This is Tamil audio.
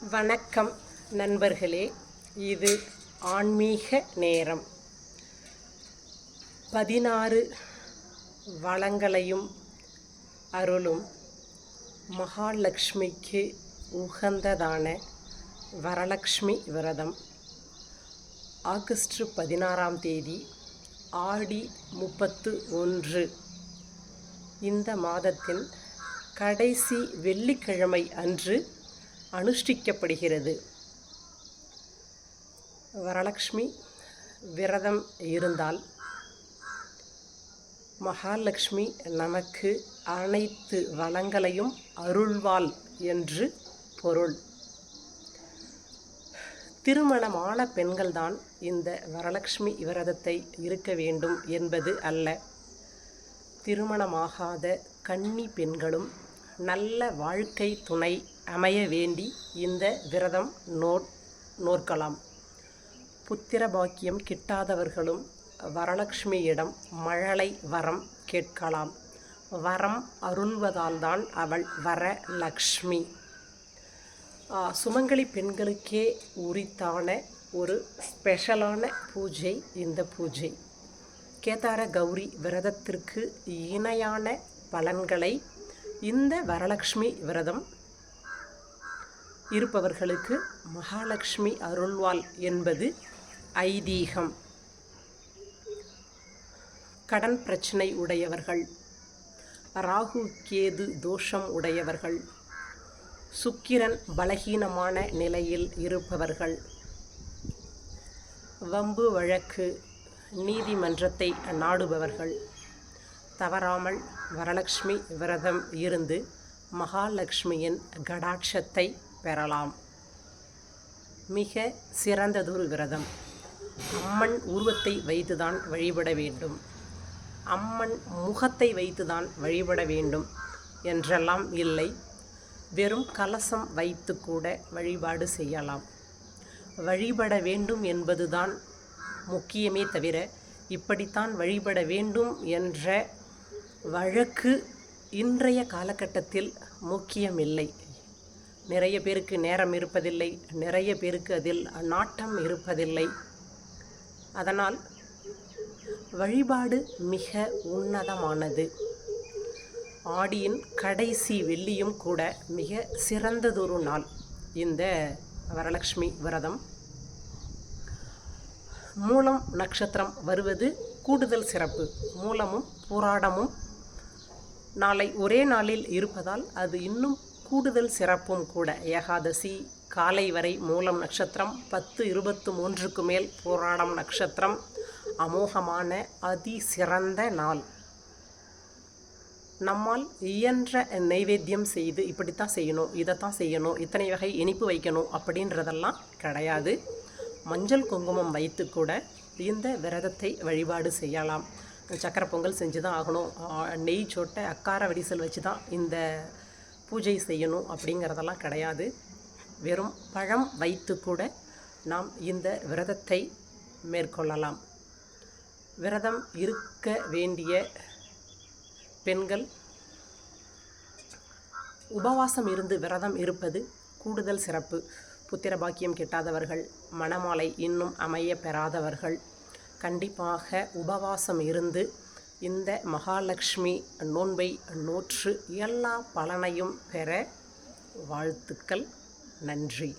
வணக்கம் நண்பர்களே. இது ஆன்மீக நேரம். பதினாறு வளங்களையும் அருளும் மகாலட்சுமிக்கு உகந்ததான வரலக்ஷ்மி விரதம். ஆகஸ்ட் பதினாறாம் தேதி ஆடி முப்பத்து ஒன்று. இந்த மாதத்தின் கடைசி வெள்ளிக்கிழமை அன்று அனுஷ்டிக்கப்படுகிறது. வரலக்ஷ்மி விரதம் இருந்தால் மகாலட்சுமி நமக்கு அனைத்து வளங்களையும் அருள்வாள் என்று பொருள். திருமணமான பெண்கள்தான் இந்த வரலக்ஷ்மி விரதத்தை இருக்க வேண்டும் என்பது அல்ல. திருமணமாகாத கன்னி பெண்களும் நல்ல வாழ்க்கை துணை அமைய வேண்டி இந்த விரதம் நோ நோற்கலாம். புத்திர பாக்கியம் கிட்டாதவர்களும் வரலக்ஷ்மியிடம் மழலை வரம் கேட்கலாம். வரம் அருள்வதால்தான் அவள் வரலக்ஷ்மி ஆ, சுமங்கலி பெண்களுக்கே உரித்தான ஒரு ஸ்பெஷலான பூஜை இந்த பூஜை. கேதார கௌரி விரதத்திற்கு இணையான பலன்களை இந்த வரலக்ஷ்மி விரதம் இருப்பவர்களுக்கு மகாலட்சுமி அருள்வாள் என்பது ஐதீகம். கடன் பிரச்சனை உடையவர்கள் ராகு கேது தோஷம் உடையவர்கள் சுக்கிரன் பலகீனமான நிலையில் இருப்பவர்கள். வம்பு வழக்கு நீதிமன்றத்தை நாடுபவர்கள் தவறாமல் வரலட்சுமி விரதம் இருந்து மகாலட்சுமியின் கடாட்சத்தை பெறலாம். மிக சிறந்ததொரு விரதம். அம்மன் உருவத்தை வைத்துதான் வழிபட வேண்டும். அம்மன் முகத்தை வைத்துதான் வழிபட வேண்டும் என்றெல்லாம் இல்லை. வெறும் கலசம் வைத்து கூட வழிபாடு செய்யலாம். வழிபட வேண்டும் என்பதுதான் முக்கியமே தவிர இப்படித்தான் வழிபட வேண்டும் என்ற வழக்கு இன்றைய காலகட்டத்தில் முக்கியமில்லை. நிறைய பேருக்கு நேரம் இருப்பதில்லை நிறைய பேருக்கு அதில் நாட்டம் இருப்பதில்லை. அதனால் வழிபாடு மிக உன்னதமானது. ஆடியின் கடைசி வெள்ளியும் கூட மிக சிறந்ததொரு நாள். இந்த வரலக்ஷ்மி விரதம். மூலம் நட்சத்திரம் வருவது கூடுதல் சிறப்பு. மூலமும் பூராடமும் நாளை ஒரே நாளில் இருப்பதால் அது இன்னும் கூடுதல் சிறப்பும் கூட. ஏகாதசி காலை வரை மூலம் நட்சத்திரம் பத்து இருபத்து மூன்றுக்கு மேல் போராடம் நட்சத்திரம் அமோகமான அதி சிறந்த நாள். நம்மால் இயன்ற நைவேத்தியம் செய்து இப்படித்தான் செய்யணும் இதைத்தான் செய்யணும் இத்தனை வகை இனிப்பு வைக்கணும் அப்படின்றதெல்லாம் கிடையாது. மஞ்சள் குங்குமம் வைத்து கூட இந்த விரதத்தை வழிபாடு செய்யலாம். சக்கரை பொங்கல் செஞ்சு தான் ஆகணும் நெய் சோட்டை அக்கார வடிசல் வச்சு தான் இந்த பூஜை செய்யணும் அப்படிங்கிறதெல்லாம் கிடையாது. வெறும் பழம் வைத்து கூட நாம் இந்த விரதத்தை மேற்கொள்ளலாம். விரதம் இருக்க வேண்டிய பெண்கள் உபவாசம் இருந்து விரதம் இருப்பது கூடுதல் சிறப்பு. புத்திர பாக்கியம் கிட்டாதவர்கள் மணமாலை இன்னும் அமைய பெறாதவர்கள் கண்டிப்பாக உபவாசம் இருந்து இந்த மகாலட்சுமி நோன்பை நோற்று எல்லா பலனையும் பெற வாழ்த்துக்கள். நன்றி.